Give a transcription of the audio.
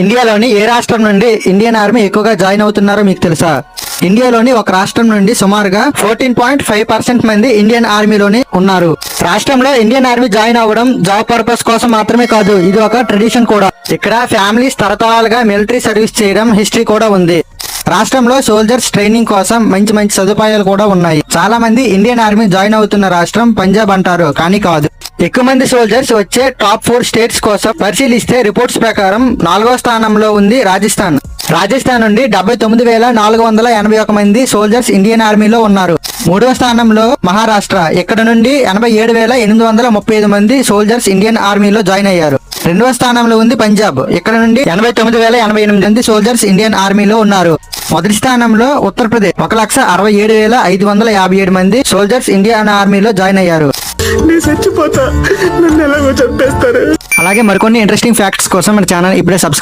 ఇండియాలోని ఏ రాష్ట్రం నుండి ఇండియన్ ఆర్మీ ఎక్కువగా జాయిన్ అవుతున్నారో మీకు తెలుసా? ఇండియాలోని ఒక రాష్ట్రం నుండి సుమారుగా ఫోర్టీన్ పాయింట్ ఫైవ్ పర్సెంట్ మంది ఇండియన్ ఆర్మీలోని ఉన్నారు. రాష్ట్రంలో ఇండియన్ ఆర్మీ జాయిన్ అవ్వడం జాబ్ పర్పస్ కోసం మాత్రమే కాదు ఇది ఒక ట్రెడిషన్ కూడా. ఇక్కడ ఫ్యామిలీస్ తరతరాలుగా మిలిటరీ సర్వీస్ చేయడం హిస్టరీ కూడా ఉంది. రాష్ట్రంలో సోల్జర్స్ ట్రైనింగ్ కోసం మంచి మంచి సదుపాయాలు కూడా ఉన్నాయి. చాలా మంది ఇండియన్ ఆర్మీ జాయిన్ అవుతున్న రాష్ట్రం పంజాబ్ అంటారు కానీ కాదు. ఎక్కువ మంది సోల్జర్స్ వచ్చే టాప్ ఫోర్ స్టేట్స్ కోసం పరిశీలిస్తే రిపోర్ట్స్ ప్రకారం నాలుగో స్థానంలో ఉంది రాజస్థాన్. రాజస్థాన్ నుండి డెబ్బై తొమ్మిది వేల నాలుగు వందల ఎనభై ఒక మంది సోల్జర్స్ ఇండియన్ ఆర్మీలో ఉన్నారు. మూడవ స్థానంలో మహారాష్ట్ర. ఇక్కడ నుండి ఎనభై ఏడు వేల ఎనిమిది వందల ముప్పై ఐదు మంది సోల్జర్స్ ఇండియన్ ఆర్మీలో జాయిన్ అయ్యారు. రెండవ స్థానంలో ఉంది పంజాబ్. ఇక్కడ నుండి ఎనభై తొమ్మిది వేల ఎనభై ఎనిమిది మంది సోల్జర్స్ ఇండియన్ ఆర్మీలో ఉన్నారు. మొదటి స్థానంలో ఉత్తరప్రదేశ్. ఒక లక్ష అరవై ఏడు వేల ఐదు వందల యాభై ఏడు మంది సోల్జర్స్ ఇండియన్ ఆర్మీలో జాయిన్ అయ్యారు. నేను చచ్చిపోతా. నన్ను ఎలాగో చంపేస్తారు. అలాగే మరికొన్ని ఇంట్రెస్టింగ్ ఫ్యాక్ట్స్ కోసం మన ఛానల్ ఇప్పుడే సబ్స్క్రైబ్